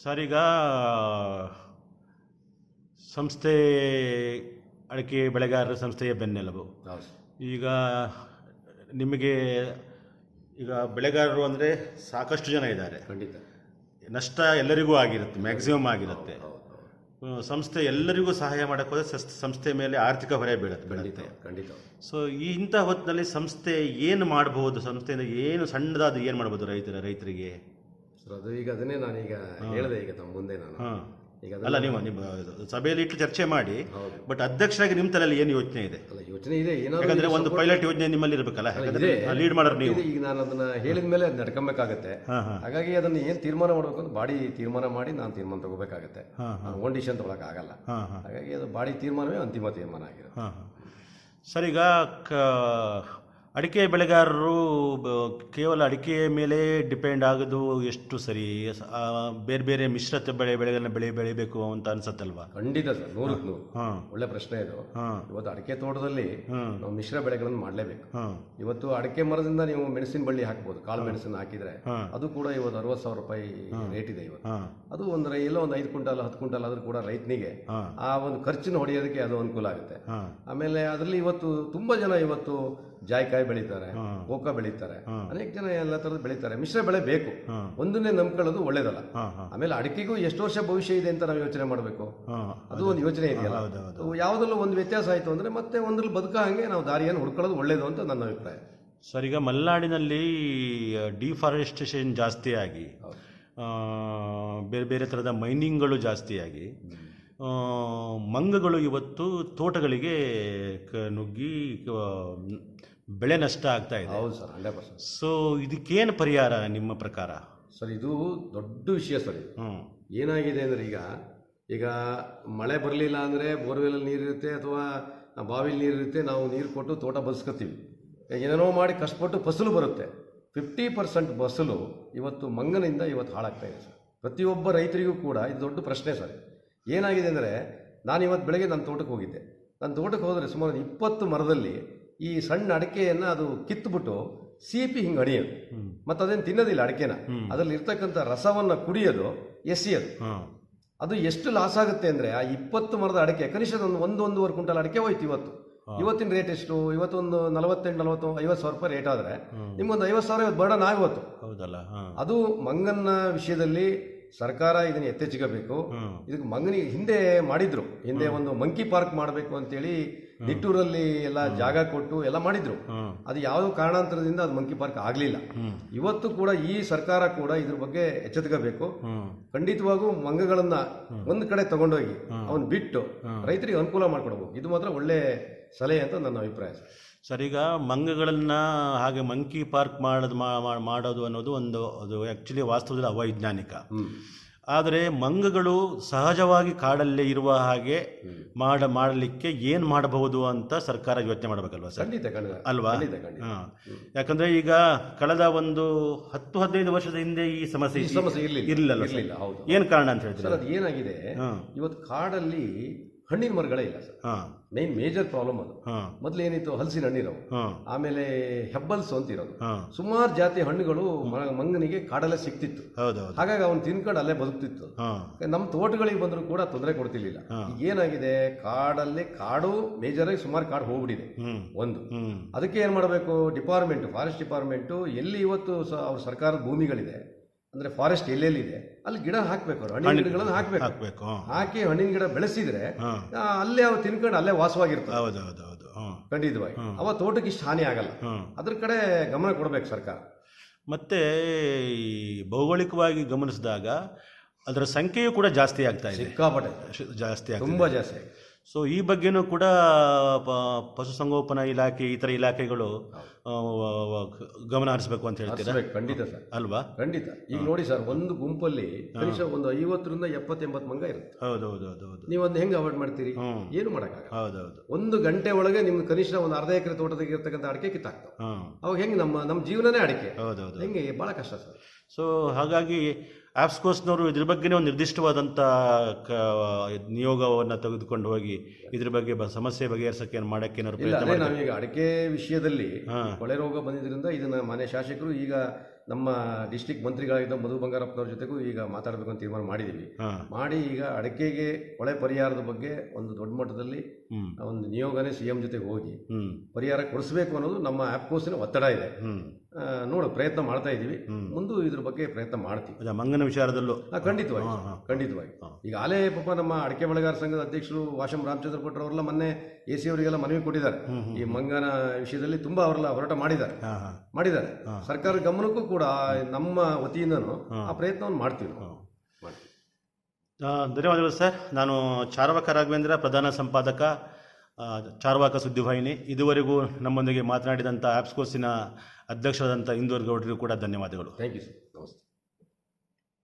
Sir ಈಗ ಸಂಸ್ಥೆ ಅಡಿಕೆ ಬೆಳೆಗಾರರ ಸಂಸ್ಥೆಯ ಬೆನ್ನೆಲುಬು. ಈಗ ನಿಮಗೆ ಈಗ ಬೆಳೆಗಾರರು ಅಂದರೆ ಸಾಕಷ್ಟು ಜನ ಇದ್ದಾರೆ. ಖಂಡಿತ. ನಷ್ಟ ಎಲ್ಲರಿಗೂ ಆಗಿರುತ್ತೆ ಮ್ಯಾಕ್ಸಿಮಮ್ ಆಗಿರುತ್ತೆ. ಸಂಸ್ಥೆ ಎಲ್ಲರಿಗೂ ಸಹಾಯ ಮಾಡೋಕ್ಕೆ ಹೋದರೆ ಸಂಸ್ಥೆ ಮೇಲೆ ಆರ್ಥಿಕ ಹೊರೆ ಬೀಳುತ್ತೆ ಖಂಡಿತ ಖಂಡಿತ. ಸೊ ಈ ಇಂಥ ಹೊತ್ತಿನಲ್ಲಿ ಸಂಸ್ಥೆ ಏನು ಮಾಡಬಹುದು ಸಂಸ್ಥೆಯಿಂದ ಏನು ಸಣ್ಣದಾದ ಏನು ಮಾಡ್ಬೋದು ರೈತರ ರೈತರಿಗೆ? ಸರ್ ಅದು ಈಗ ಅದನ್ನೇ ನಾನೀಗ ಹೇಳಿದೆ ಈಗ ತಮ್ಮ ಮುಂದೆ ನಾನು. ಈಗ ಅಲ್ಲ ನೀವು ನಿಮ್ಮ ಸಭೆಯಲ್ಲಿ ಇಟ್ಟು ಚರ್ಚೆ ಮಾಡಿ ಹೌದು. ಬಟ್ ಅಧ್ಯಕ್ಷರಾಗಿ ನಿಮ್ಮ ತಲೆಯಲ್ಲಿ ಏನು ಯೋಚನೆ ಇದೆ? ಅಲ್ಲ ಯೋಚನೆ ಇದೆ ಏನಾದ್ರು ಯಾಕಂದ್ರೆ ಒಂದು support- ಪೈಲಟ್ ಯೋಜನೆ ನಿಮ್ಮಲ್ಲಿ ಇರಬೇಕಲ್ಲ ಯಾಕಂದ್ರೆ ಇದೆ. ಲೀಡ್ ಮಾಡೋರು ನೀವು. ಇದೆ, ಈಗ ನಾನು ಅದನ್ನ ಹೇಳಿದ ಮೇಲೆ ಅದು ನಡ್ಕೊಬೇಕಾಗತ್ತೆ. ಹಾಂ ಹಾಂ. ಹಾಗಾಗಿ ಅದನ್ನ ಏನ್ ತೀರ್ಮಾನ ಮಾಡ್ಬೇಕು ಅಂತ ಬಾಡಿ ತೀರ್ಮಾನ ಮಾಡಿ ನಾನು ತೀರ್ಮಾನ ತಗೋಬೇಕಾಗತ್ತೆ. ಹಾಂ ನಾನು ಓನ್ ಡಿಸಿಷನ್ ತಗೊಳಕ್ ಆಗಲ್ಲ ಹಾಂ. ಹಾಗಾಗಿ ಅದು ಬಾಡಿ ತೀರ್ಮಾನವೇ ಅಂತಿಮ ತೀರ್ಮಾನ ಆಗಿರೋದು ಹಾಂ. ಸರ್ ಈಗ ಕ ಅಡಿಕೆ ಬೆಳೆಗಾರರು ಕೇವಲ ಅಡಿಕೆಯ ಮೇಲೆ ಡಿಪೆಂಡ್ ಆಗೋದು ಎಷ್ಟು ಸರಿ? ಬೇರೆ ಬೇರೆ ಮಿಶ್ರತೆ ಬೆಳೆ ಬೆಳೆಗಳನ್ನ ಬೆಳೆ ಬೆಳಿಬೇಕು ಅಂತ ಅನ್ಸತ್ತಲ್ವಾ? ಖಂಡಿತ ಸರ್ ನೂರಕ್ಕೆ ನೂರು. ಒಳ್ಳೆ ಪ್ರಶ್ನೆ ಇದು. ಇವತ್ತು ಅಡಿಕೆ ತೋಟದಲ್ಲಿ ನಾವು ಮಿಶ್ರ ಬೆಳೆಗಳನ್ನು ಮಾಡಲೇಬೇಕು. ಇವತ್ತು ಅಡಿಕೆ ಮರದಿಂದ ನೀವು ಮೆಣಸಿನ ಬಳ್ಳಿ ಹಾಕ್ಬೋದು ಕಾಳು ಮೆಣಸಿನ ಹಾಕಿದ್ರೆ. ಅದು ಕೂಡ ಇವತ್ತು ಅರವತ್ತು ಸಾವಿರ ರೂಪಾಯಿ ರೇಟ್ ಇದೆ ಇವತ್ತು. ಅದು ಒಂದು ಎಲ್ಲೋ ಒಂದು ಐದು ಕ್ವಿಂಟಲ್ ಹತ್ತು ಕ್ವಿಂಟಲ್ ಆದ್ರೂ ಕೂಡ ರೈತನಿಗೆ ಆ ಒಂದು ಖರ್ಚಿನ ಹೊಡೆಯೋದಕ್ಕೆ ಅದು ಅನುಕೂಲ ಆಗುತ್ತೆ. ಆಮೇಲೆ ಅದರಲ್ಲಿ ಇವತ್ತು ತುಂಬಾ ಜನ ಇವತ್ತು ಜಾಯ್ಕಾಯಿ ಬೆಳೀತಾರೆ ಹಾಂ. ಕೋಕ ಬೆಳೀತಾರೆ ಹಾಂ. ಅನೇಕ ಜನ ಎಲ್ಲ ತರದ ಬೆಳೀತಾರೆ. ಮಿಶ್ರ ಬೆಳೆ ಬೇಕು. ಹಾಂ. ಒಂದನ್ನೇ ನಂಬ್ಕೊಳ್ಳೋದು ಒಳ್ಳೇದಲ್ಲ. ಆಮೇಲೆ ಅಡಿಕೆಗೂ ಎಷ್ಟು ವರ್ಷ ಭವಿಷ್ಯ ಇದೆ ಅಂತ ನಾವು ಯೋಚನೆ ಮಾಡಬೇಕು. ಹಾಂ ಅದು ಒಂದು ಯೋಚನೆ ಇದೆಯಲ್ಲ. ಯಾವುದಲ್ಲೂ ಒಂದು ವ್ಯತ್ಯಾಸ ಆಯಿತು ಅಂದ್ರೆ ಮತ್ತೆ ಒಂದ್ರಲ್ಲಿ ಬದುಕ ಹಂಗೆ ನಾವು ದಾರಿಯನ್ನು ಹುಡ್ಕೊಳ್ಳೋದು ಒಳ್ಳೇದು ಅಂತ ನನ್ನ ಅಭಿಪ್ರಾಯ. ಸರ್ ಈಗ ಮಲೆನಾಡಿನಲ್ಲಿ ಡಿಫಾರೆಸ್ಟೇಷನ್ ಜಾಸ್ತಿ ಆಗಿ ಬೇರೆ ಬೇರೆ ಥರದ ಮೈನಿಂಗ್ಗಳು ಜಾಸ್ತಿಯಾಗಿ ಮಂಗಗಳು ಇವತ್ತು ತೋಟಗಳಿಗೆ ನುಗ್ಗಿ ಬೆಳೆ ನಷ್ಟ ಆಗ್ತಾ ಇದೆ. ಹೌದು ಸರ್ ಹಂಡ್ರೆಡ್ ಪರ್ಸೆಂಟ್. ಸೊ ಇದಕ್ಕೇನು ಪರಿಹಾರ ನಿಮ್ಮ ಪ್ರಕಾರ? ಸರ್ ಇದು ದೊಡ್ಡ ವಿಷಯ ಸರ್ ಇದು. ಹ್ಞೂ ಏನಾಗಿದೆ ಅಂದರೆ ಈಗ ಈಗ ಮಳೆ ಬರಲಿಲ್ಲ ಅಂದರೆ ಬೋರ್ವೆಲಲ್ಲಿ ನೀರಿರುತ್ತೆ ಅಥವಾ ಬಾವಿಲಿ ನೀರಿರುತ್ತೆ ನಾವು ನೀರು ಕೊಟ್ಟು ತೋಟ ಬದುಸ್ಕೊತೀವಿ ಏನೇನೋ ಮಾಡಿ ಕಷ್ಟಪಟ್ಟು ಫಸಲು ಬರುತ್ತೆ. ಫಿಫ್ಟಿ ಪರ್ಸೆಂಟ್ ಫಸಲು ಇವತ್ತು ಮಂಗನಿಂದ ಇವತ್ತು ಹಾಳಾಗ್ತಾ ಇದೆ ಸರ್. ಪ್ರತಿಯೊಬ್ಬ ರೈತರಿಗೂ ಕೂಡ ಇದು ದೊಡ್ಡ ಪ್ರಶ್ನೆ ಸರ್. ಏನಾಗಿದೆ ಅಂದರೆ ನಾನು ಇವತ್ತು ಬೆಳಗ್ಗೆ ನನ್ನ ತೋಟಕ್ಕೆ ಹೋಗಿದ್ದೆ. ನನ್ನ ತೋಟಕ್ಕೆ ಹೋದರೆ ಸುಮಾರು ಇಪ್ಪತ್ತು ಮರದಲ್ಲಿ ಈ ಸಣ್ಣ ಅಡಿಕೆಯನ್ನು ಅದು ಕಿತ್ತುಬಿಟ್ಟು ಸಿಪಿ ಹಿಂಗೆ ಅಣಿಯೋದು ಮತ್ತು ಅದೇನು ತಿನ್ನೋದಿಲ್ಲ ಅಡಿಕೆನ. ಅದರಲ್ಲಿ ಇರ್ತಕ್ಕಂಥ ರಸವನ್ನು ಕುಡಿಯೋದು ಎಸಿಯೋದು. ಅದು ಎಷ್ಟು ಲಾಸ್ ಆಗುತ್ತೆ ಅಂದ್ರೆ ಆ ಇಪ್ಪತ್ತು ಮರದ ಅಡಿಕೆ ಕನಿಷ್ಠ ಒಂದು ಒಂದು ಒಂದೂವರೆ ಕ್ವಿಂಟಲ್ ಅಡಿಕೆ ಹೋಯ್ತು ಇವತ್ತು. ಇವತ್ತಿನ ರೇಟ್ ಎಷ್ಟು? ಇವತ್ತೊಂದು ನಲವತ್ತೆಂಟು ನಲವತ್ತು ಐವತ್ತು ಸಾವಿರ ರೂಪಾಯಿ ರೇಟ್ ಆದ್ರೆ ನಿಮ್ಗೊಂದು ಐವತ್ತು ಸಾವಿರ ಇವತ್ತು ಬರ್ಡನ್ ಆಗೋತ್ತು ಹೌದಲ್ಲ ಅದು ಮಂಗನ್ನ ವಿಷಯದಲ್ಲಿ ಸರ್ಕಾರ ಇದನ್ನ ಎತ್ತೆಚ್ಚಿಗಬೇಕು. ಇದಕ್ಕೆ ಮಂಗನಿಗೆ ಹಿಂದೆ ಮಾಡಿದ್ರು. ಹಿಂದೆ ಒಂದು ಮಂಕಿ ಪಾರ್ಕ್ ಮಾಡಬೇಕು ಅಂತೇಳಿ ನಿಟ್ಟೂರಲ್ಲಿ ಎಲ್ಲ ಜಾಗ ಕೊಟ್ಟು ಎಲ್ಲ ಮಾಡಿದ್ರು. ಅದು ಯಾವುದೋ ಕಾರಣಾಂತರದಿಂದ ಅದು ಮಂಕಿ ಪಾರ್ಕ್ ಆಗಲಿಲ್ಲ. ಇವತ್ತು ಕೂಡ ಈ ಸರ್ಕಾರ ಕೂಡ ಇದ್ರ ಬಗ್ಗೆ ಎಚ್ಚೆತ್ಕೋಬೇಕು ಖಂಡಿತವಾಗೂ ಮಂಗಗಳನ್ನ ಒಂದ್ ಕಡೆ ತಗೊಂಡೋಗಿ ಅವನ್ ಬಿಟ್ಟು ರೈತರಿಗೆ ಅನುಕೂಲ ಮಾಡ್ಕೊಡ್ಬೇಕು. ಇದು ಮಾತ್ರ ಒಳ್ಳೆ ಸಲಹೆ ಅಂತ ನನ್ನ ಅಭಿಪ್ರಾಯ ಸರ್. ಈಗ ಮಂಗಗಳನ್ನು ಹಾಗೆ ಮಂಕಿ ಪಾರ್ಕ್ ಮಾಡೋದು ಮಾಡೋದು ಅನ್ನೋದು ಒಂದು ಅದು ಆ್ಯಕ್ಚುಲಿ ವಾಸ್ತವದಲ್ಲಿ ಅವೈಜ್ಞಾನಿಕ. ಆದರೆ ಮಂಗಗಳು ಸಹಜವಾಗಿ ಕಾಡಲ್ಲೇ ಇರುವ ಹಾಗೆ ಮಾಡ ಮಾಡಲಿಕ್ಕೆ ಏನು ಮಾಡಬಹುದು ಅಂತ ಸರ್ಕಾರ ಯೋಚನೆ ಮಾಡಬೇಕಲ್ವಾ ಸರ್? ಅಲ್ವಾ? ಹಾಂ. ಯಾಕಂದ್ರೆ ಈಗ ಕಳೆದ ಒಂದು ಹತ್ತು ಹದಿನೈದು ವರ್ಷದ ಹಿಂದೆ ಈ ಸಮಸ್ಯೆ ಸಮಸ್ಯೆ ಇರಲಿಲ್ಲ. ಹೌದು. ಏನು ಕಾರಣ ಅಂತ ಹೇಳ್ತೀರಾ? ಅದು ಏನಾಗಿದೆ? ಇವತ್ತು ಕಾಡಲ್ಲಿ ಹಣ್ಣಿನ ಮರಗಳೇ ಇಲ್ಲ ಸರ್. ಮೇನ್ ಮೇಜರ್ ಪ್ರಾಬ್ಲಮ್ ಅದು. ಮೊದಲು ಏನಿತ್ತು ಹಲಸಿನ ಹಣ್ಣಿರೋ ಆಮೇಲೆ ಹೆಬ್ಬಲ್ಸ್ ಅಂತ ಇರೋದು ಸುಮಾರು ಜಾತಿ ಹಣ್ಣುಗಳು ಮಂಗನಿಗೆ ಕಾಡಲ್ಲೇ ಸಿಕ್ತಿತ್ತು. ಹಾಗಾಗಿ ಅವನು ತಿನ್ಕೊಂಡು ಅಲ್ಲೇ ಬದುಕ್ತಿತ್ತು. ನಮ್ಮ ತೋಟಗಳಿಗೆ ಬಂದರೂ ಕೂಡ ತೊಂದರೆ ಕೊಡ್ತಿರ್ಲಿಲ್ಲ. ಏನಾಗಿದೆ ಕಾಡಲ್ಲಿ ಕಾಡು ಮೇಜರ್ ಆಗಿ ಸುಮಾರು ಕಾಡು ಹೋಗ್ಬಿಟ್ಟಿದೆ. ಒಂದು. ಅದಕ್ಕೆ ಏನ್ ಮಾಡಬೇಕು? ಡಿಪಾರ್ಟ್ಮೆಂಟ್ ಫಾರೆಸ್ಟ್ ಡಿಪಾರ್ಟ್ಮೆಂಟು ಎಲ್ಲಿ ಇವತ್ತು ಅವ್ರ ಸರ್ಕಾರದ ಭೂಮಿಗಳಿದೆ. ಅಂದ್ರೆ ಫಾರೆಸ್ಟ್ ಎಲ್ಲೆಲ್ಲಿದೆ? ಅಲ್ಲಿ ಗಿಡ ಹಾಕ್ಬೇಕು ಅವ್ರು ಹಣ್ಣಿನ ಗಿಡಗಳನ್ನು ಹಾಕ್ಬೇಕು. ಹಾಕಬೇಕು ಹಾಕಿ ಹಣ್ಣಿನ ಗಿಡ ಬೆಳೆಸಿದ್ರೆ ಅಲ್ಲೇ ಅವು ತಿನ್ಕೊಂಡು ಅಲ್ಲೇ ವಾಸವಾಗಿರ್ತವೆ ಹೌದು ಹೌದು ಹೌದು ಖಂಡಿತವಾಗಿ ಅವ ತೋಟಕ್ಕೆ ಇಷ್ಟು ಹಾನಿ ಆಗಲ್ಲ. ಅದ್ರ ಕಡೆ ಗಮನ ಕೊಡ್ಬೇಕು ಸರ್ಕಾರ. ಮತ್ತೆ ಈ ಭೌಗೋಳಿಕವಾಗಿ ಗಮನಿಸಿದಾಗ ಅದರ ಸಂಖ್ಯೆಯು ಕೂಡ ಜಾಸ್ತಿ ಆಗ್ತಾ ಇದೆ. ಸಿಕ್ಕಾಪಟ್ಟೆ. ಜಾಸ್ತಿ ಆಗ್ತದೆ ತುಂಬಾ ಜಾಸ್ತಿ. ಸೊ ಈ ಬಗ್ಗೆನೂ ಕೂಡ ಪಶುಸಂಗೋಪನಾ ಇಲಾಖೆ ಇತರ ಇಲಾಖೆಗಳು ಗಮನ ಹರಿಸಬೇಕು ಅಂತ ಹೇಳ್ತೀರಾ? ಖಂಡಿತ ಸರ್. ಅಲ್ವಾ? ಖಂಡಿತ. ಈಗ ನೋಡಿ ಸರ್ ಒಂದು ಗುಂಪಲ್ಲಿ ಕನಿಷ್ಠ ಒಂದು ಐವತ್ತರಿಂದ ಎಪ್ಪತ್ತೆಂಬತ್ತು ಮಂಗ ಇರುತ್ತೆ. ಹೌದು ಹೌದು ಹೌದು ಹೌದು ನೀವು ಒಂದು ಹೆಂಗೆ ಅವಾಯ್ಡ್ ಮಾಡ್ತೀರಿ. ಏನು ಮಾಡೋಕ್ಕಾಗಲ್ಲ. ಹೌದು ಹೌದು ಒಂದು ಗಂಟೆ ಒಳಗೆ ನಿಮ್ಗೆ ಕನಿಷ್ಠ ಒಂದು ಅರ್ಧ ಎಕರೆ ತೋಟದಾಗ ಇರ್ತಕ್ಕಂಥ ಅಡಿಕೆ ಕಿತ್ತಾಕ್ತ ಅವಾಗ ಹೆಂಗೆ ನಮ್ಮ ನಮ್ಮ ಜೀವನನೇ ಅಡಿಕೆ. ಹೌದು ಹೌದು ಹೆಂಗೆ? ಬಹಳ ಕಷ್ಟ ಸರ್. ಸೊ ಹಾಗಾಗಿ ಆಪ್ಸ್ಕೋಸ್ನವರು ಇದ್ರ ಬಗ್ಗೆನೇ ಒಂದು ನಿರ್ದಿಷ್ಟವಾದಂಥ ಕ ನಿಯೋಗವನ್ನು ತೆಗೆದುಕೊಂಡು ಹೋಗಿ ಇದ್ರ ಬಗ್ಗೆ ಬ- ಸಮಸ್ಯೆ ಬಗೆಹರಿಸಕ್ಕೆ ಏನು ಮಾಡಕ್ಕೆ ಏನಾದ್ರು ಇಲ್ಲ ಪ್ರಯತ್ನ ಅದೇ ನಾವೀಗ ಅಡಿಕೆ ವಿಷಯದಲ್ಲಿ. ಕೊಳೆ ರೋಗ ಬಂದಿದ್ದರಿಂದ ಇದನ್ನ ಮನೆ ಶಾಸಕರು ಈಗ ನಮ್ಮ ಡಿಸ್ಟಿಕ್ ಮಂತ್ರಿಗಳಾಗಿದ್ದ ಮಧು ಬಂಗಾರಪ್ಪನವ್ರ ಜೊತೆಗೂ ಈಗ ಮಾತಾಡಬೇಕು ಅಂತ ತೀರ್ಮಾನ ಮಾಡಿದ್ದೀವಿ. ಹಾಂ. ಮಾಡಿ ಈಗ ಅಡಿಕೆಗೆ ಕೊಳೆ ಪರಿಹಾರದ ಬಗ್ಗೆ ಒಂದು ದೊಡ್ಡ ಮಟ್ಟದಲ್ಲಿ ಹ್ಞೂ ಒಂದು ನಿಯೋಗನೇ ಸಿ ಎಂ ಜೊತೆಗೆ ಹೋಗಿ ಹ್ಞೂ ಪರಿಹಾರ ಕೊಡಿಸ್ಬೇಕು ಅನ್ನೋದು ನಮ್ಮ ಆ್ಯಪ್ಕೋಸಿನ ಒತ್ತಡ ಇದೆ. ಹ್ಞೂ ನೋಡು ಪ್ರಯತ್ನ ಮಾಡ್ತಾ ಇದ್ದೀವಿ. ಮುಂದೂ ಇದ್ರ ಬಗ್ಗೆ ಪ್ರಯತ್ನ ಮಾಡ್ತೀವಿ. ಮಂಗನ ವಿಚಾರದಲ್ಲೂ. ಖಂಡಿತವಾಗಿ ಖಂಡಿತವಾಗಿ. ಈಗ ಆಲೇ ಪಾಪ ನಮ್ಮ ಅಡಿಕೆ ಬೆಳೆಗಾರ ಸಂಘದ ಅಧ್ಯಕ್ಷರು ವಾಶಂ ರಾಮಚಂದ್ರ ಭಟ್ರು ಅವರೆಲ್ಲ ಮೊನ್ನೆ ಎ ಸಿ ಅವರಿಗೆಲ್ಲ ಮನವಿ ಕೊಟ್ಟಿದ್ದಾರೆ. ಈ ಮಂಗನ ವಿಷಯದಲ್ಲಿ ತುಂಬಾ ಅವರೆಲ್ಲ ಹೋರಾಟ ಮಾಡಿದ್ದಾರೆ. ಮಾಡಿದ್ದಾರೆ. ಸರ್ಕಾರ ಗಮನಕ್ಕೂ ಕೂಡ ನಮ್ಮ ವತಿಯಿಂದನೂ ಆ ಪ್ರಯತ್ನವನ್ನು ಮಾಡ್ತೀವಿ ಧನ್ಯವಾದಗಳು ಸರ್. ನಾನು ಚಾರವಕ ರಾಘವೇಂದ್ರ ಪ್ರಧಾನ ಸಂಪಾದಕ. ಚಾರ್ವಾಕ ಸುದ್ದಿವಾಹಿನಿ. ಇದುವರೆಗೂ ನಮ್ಮೊಂದಿಗೆ ಮಾತನಾಡಿದಂಥ ಆ್ಯಪ್ಸ್ ಕೋರ್ಸಿನ ಅಧ್ಯಕ್ಷರಾದಂಥ ಇಂದೂರ್ ಗೌಡರಿಗೂ ಕೂಡ ಧನ್ಯವಾದಗಳು. ಥ್ಯಾಂಕ್ ಯು ಸರ್ ನಮಸ್ತೆ.